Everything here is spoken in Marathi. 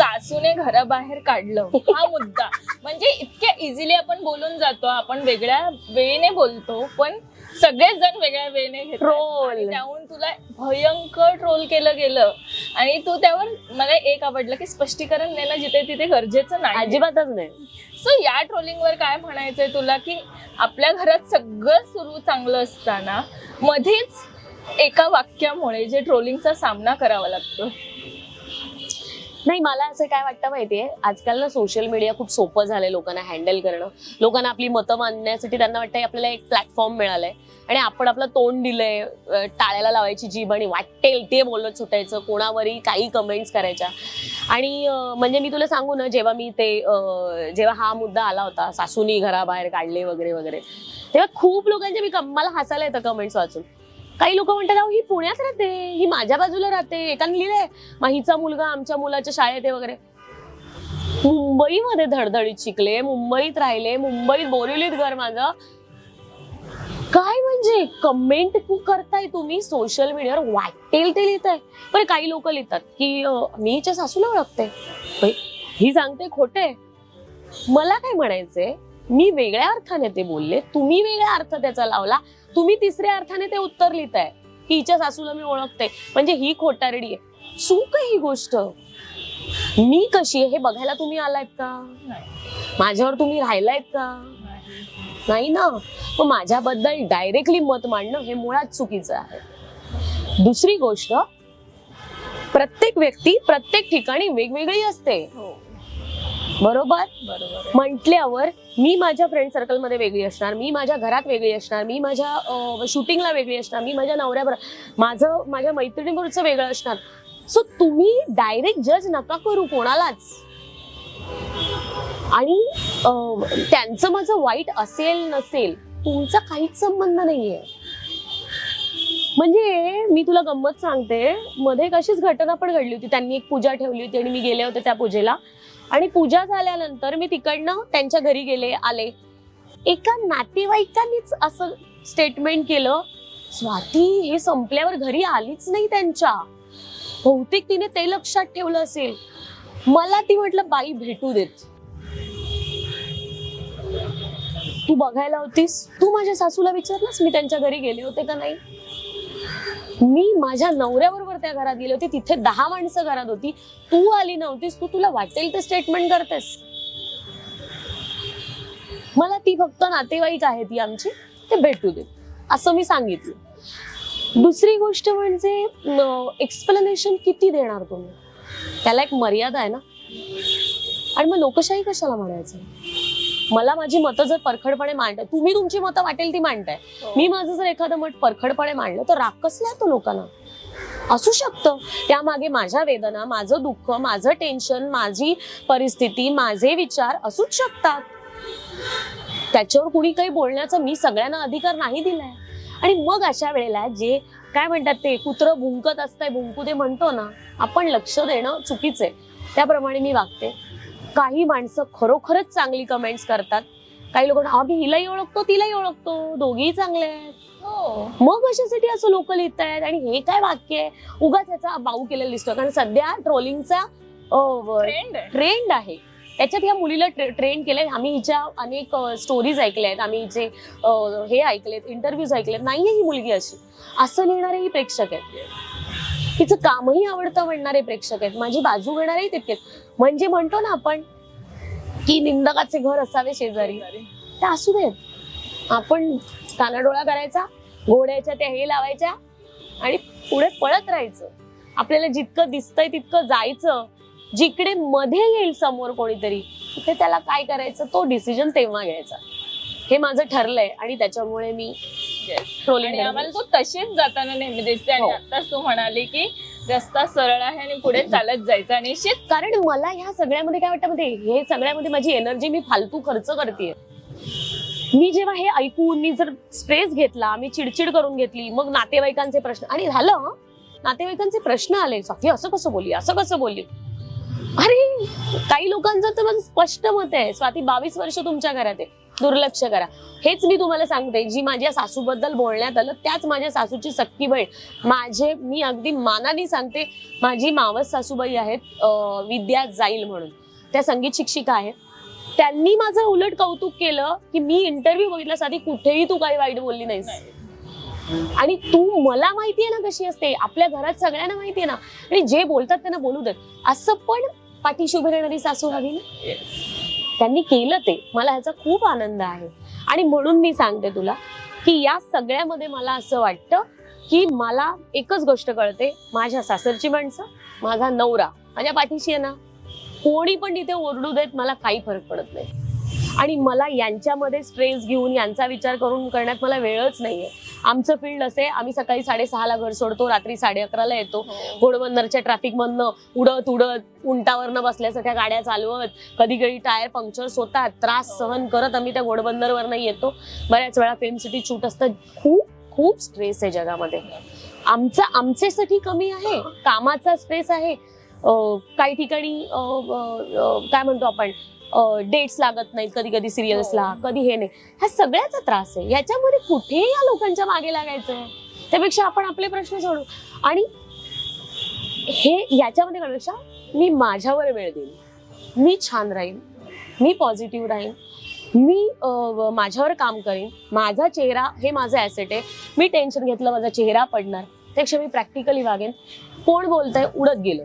सासूने घराबाहेर काढलं. हा मुद्दा. म्हणजे इतक्या इझिली आपण बोलून जातो आपण वेगळ्या वेळेने बोलतो पण सगळेच जण वेगळ्या वेळेने घेतात. Troll. आणि त्याहून तुला भयंकर ट्रोल केलं गेलं. आणि तू त्यावर मला एक आवडलं की स्पष्टीकरण देणं जिथे तिथे गरजेचं नाही अजिबातच नाही. सो या ट्रोलिंगवर काय म्हणायचंय तुला की आपल्या घरात सगळं सुरू चांगलं असताना मध्येच एका वाक्यामुळे जे ट्रोलिंगचा सामना करावा लागतो. नाही मला असं काय वाटतं माहितीये आजकाल ना सोशल मीडिया खूप सोपं झालंय लोकांना हँडल करणं. लोकांना आपली मतं मांडण्यासाठी त्यांना वाटतं आपल्याला एक प्लॅटफॉर्म मिळालाय. आणि आपण आपलं तोंड दिलंय टाळ्याला लावायची जीभ आणि वाटेल ते बोलत सुटायचं कोणावरही काही कमेंट्स करायच्या. आणि म्हणजे मी तुला सांगू ना जेव्हा मी ते जेव्हा हा मुद्दा आला होता सासूनी घराबाहेर काढले वगैरे वगैरे तेव्हा खूप लोकांचे मी मला हसायला येतं कमेंट्स वाचून. काही लोक म्हणतात "अहो, ही पुण्यात राहते ही माझ्या बाजूला राहते एकाने लिहिलंय मग हिचा मुलगा आमच्या मुलाच्या शाळेत आहे वगैरे. मुंबईमध्ये धडधडीत शिकले मुंबईत राहिले मुंबईत बोरिवलीत घर माझं. काय म्हणजे? कमेंट करताय तुम्ही सोशल मीडियावर वाटेल ते लिहिताय. पण काही लोक लिहितात की मी हिच्या सासूला ओळखते. ही सांगते खोटे. मला काय म्हणायचंय मी वेगळ्या अर्थाने ते बोलले तुम्ही वेगळा अर्थ त्याचा लावला तुम्ही तिसऱ्या अर्थाने ते उत्तर लिहिताय. की हिच्या सासूला मी ओळखते. म्हणजे ही खोटारडी आहे. चूक ही गोष्ट. मी कशी आहे हे बघायला तुम्ही आलायत का? माझ्यावर तुम्ही राहिलायत का? नाही ना. मग माझ्याबद्दल डायरेक्टली मत मांडणं हे मुळात चुकीचं आहे. दुसरी गोष्ट प्रत्येक व्यक्ती प्रत्येक ठिकाणी वेगवेगळी असते. हो. बरोबर? बरोबर. म्हटल्यावर मी माझ्या फ्रेंड सर्कलमध्ये वेगळी असणार मी माझ्या घरात वेगळी असणार मी माझ्या शूटिंगला वेगळी असणार मी माझ्या नवऱ्याबरोबर माझं माझ्या मैत्रिणीबरोबरचं वेगळं असणार. सो तुम्ही डायरेक्ट जज नका करू कोणालाच. आणि त्यांचं माझं वाईट असेल नसेल तुमचा काहीच संबंध नाहीये. म्हणजे मी तुला गंमत सांगते मध्ये एक अशीच घटना पण घडली होती. त्यांनी एक पूजा ठेवली होती आणि मी गेले होते त्या पूजेला. आणि पूजा झाल्यानंतर मी तिकडनं त्यांच्या घरी गेले आले. एका नातेवाईकांनीच असं स्टेटमेंट केलं स्वाती हे संपल्यावर घरी आलीच नाही त्यांच्या. बहुतेक तिने ते लक्षात ठेवलं असेल. मला ती म्हटलं बाई भेटू देत. तू बघायला होतीस? तू माझ्या सासूला विचारलंस मी त्यांच्या घरी गेले होते का नाही? मी माझ्या नवऱ्याबरोबर त्या घरात गेले होते. तिथे दहा माणसं घरात होती. तू आली नव्हतीस. तू तुला वाटेल ते स्टेटमेंट करतेस. मला ती फक्त नातेवाईक आहे ती आमची. ते भेटू दे असं मी सांगितलं. दुसरी गोष्ट म्हणजे एक्सप्लेनेशन किती देणार तुम्ही? त्याला एक मर्यादा आहे ना. आणि मग लोकशाही कशाला म्हणायचं? मला माझी मतं जर परखडपणे मांडताय तुम्ही तुमची मतं वाटेल ती मांडताय. मी माझं जर एखादं मत परखडपणे मांडलं तर राग कसला येतो लोकांना? असू शकतं. त्यामागे माझ्या वेदना माझं दुःख माझं टेन्शन माझी परिस्थिती माझे विचार असूच शकतात. त्याच्यावर कुणी काही बोलण्याचा मी सगळ्यांना अधिकार नाही दिलाय. आणि मग अशा वेळेला जे काय म्हणतात ते कुत्र भुंकत असतंय भुंकू ते म्हणतो ना आपण लक्ष देणं चुकीचं आहे. त्याप्रमाणे मी वागते. काही माणसं खरोखरच चांगली कमेंट्स करतात. काही लोक आम्ही हिलाही ओळखतो तिलाही ओळखतो. दोघीही चांगले आहेत. हो. मग कशासाठी असं लोक लिहित आहेत आणि हे काय वाक्य आहे? उगाच याचा बाऊ केलेलं दिसतो कारण सध्या ट्रोलिंगचा ट्रेंड आहे. ट्रेंड आहे. त्याच्यात ह्या मुलीला ट्रेंड केलंय. आम्ही हिच्या अनेक स्टोरीज ऐकल्या आहेत. आम्ही हिचे अं, हे ऐकलेत इंटरव्ह्यूज ऐकलेत नाहीये ही मुलगी अशी. असं लिहिणारेही प्रेक्षक आहेत. तिचं कामही आवडतं म्हणणारे प्रेक्षक आहेत. माझी बाजू घेणारेही तितकेच. म्हणजे म्हणतो ना आपण की निंदकाचे घर असावे शेजारी. त्या असू देत. आपण कानाडोळा करायचा घोड्याच्या त्या हे लावायच्या आणि पुढे पळत राहायचं. आपल्याला जितकं दिसतंय तितकं जायचं. जिकडे मध्ये येईल समोर कोणीतरी तिथे त्याला काय करायचं? तो डिसिजन तेव्हा घ्यायचा. हे माझं ठरलंय आणि त्याच्यामुळे मी ट्रोलिंग आम्हाला तो तशीच जाताना नेहमी दिसते. आणि हो. आताच तू म्हणाली की रस्ता सरळ आहे आणि पुढे चालत जायचं आणि निश्चित कारण मला ह्या सगळ्यामध्ये काय वाटतं म्हणजे हे सगळ्यामध्ये माझी एनर्जी मी फालतू खर्च करते मी जेव्हा हे ऐकून मी जर स्ट्रेस घेतला मी चिडचिड करून घेतली मग नातेवाईकांचे प्रश्न आणि झालं नातेवाईकांचे प्रश्न आले. स्वाती असं कसं बोलली? असं कसं बोलली? अरे काही लोकांचं तर माझं स्पष्ट मत आहे. स्वाती बावीस वर्ष तुमच्या घरात आहे. दुर्लक्ष करा. हेच मी तुम्हाला सांगते जी माझ्या सासूबद्दल बोलण्यात आलं त्याच माझ्या सासूची सक्ती बहीण. माझे मी अगदी मानाने सांगते माझी मावस सासूबाई आहेत विद्या जाईल म्हणून. त्या संगीत शिक्षिका आहेत. त्यांनी माझं उलट कौतुक केलं की मी इंटरव्ह्यू बघितला साधी कुठेही तू काही वाईट बोलली नाहीस. आणि तू मला माहितीये ना कशी असते आपल्या घरात सगळ्यांना माहितीये ना. आणि जे बोलतात त्यांना बोलू देत असं पण पाठीशी उभी राहणारी सासू हवी ना? त्यांनी केलं ते. मला ह्याचा खूप आनंद आहे. आणि म्हणून मी सांगते तुला की या सगळ्यामध्ये मला असं वाटतं की मला एकच गोष्ट कळते. माझ्या सासरची माणसं माझा नवरा. माझ्या पाठीशी आहे ना कोणी पण तिथे ओरडू देत मला काही फरक पडत नाही. आणि मला यांच्यामध्ये स्ट्रेस घेऊन यांचा विचार करून करण्यात मला वेळच नाहीये. आमचं फील्ड असे आम्ही सकाळी साडेसहाला घर सोडतो रात्री साडे अकराला येतो घोडबंदरच्या ट्रॅफिक मधनं उडत उडत उंटावरनं बसल्यासारख्या गाड्या चालवत कधी कधी टायर पंक्चर्स होतात त्रास सहन करत आम्ही त्या घोडबंदरवरनं येतो. बऱ्याच वेळा फिल्म सिटी शूट असतं. खूप खूप स्ट्रेस आहे जगामध्ये. आमचा आमच्यासाठी कमी आहे. कामाचा स्ट्रेस आहे. काही ठिकाणी काय म्हणतो आपण? डेट्स लागत नाहीत कधी कधी सिरियल्सला कधी हे नाही. ह्या सगळ्याचा त्रास आहे. याच्यामध्ये कुठे या लोकांच्या मागे लागायचं? त्यापेक्षा आपण आपले प्रश्न सोडू. आणि हे याच्यामध्ये करण्यापेक्षा मी माझ्यावर वेळ देईन. मी छान राहीन. मी पॉझिटिव्ह राहीन. मी माझ्यावर काम करीन. माझा चेहरा हे माझं ॲसेट आहे. मी टेन्शन घेतलं माझा चेहरा पडणार. त्यापेक्षा मी प्रॅक्टिकली वागेन. कोण बोलतंय उडत गेलं.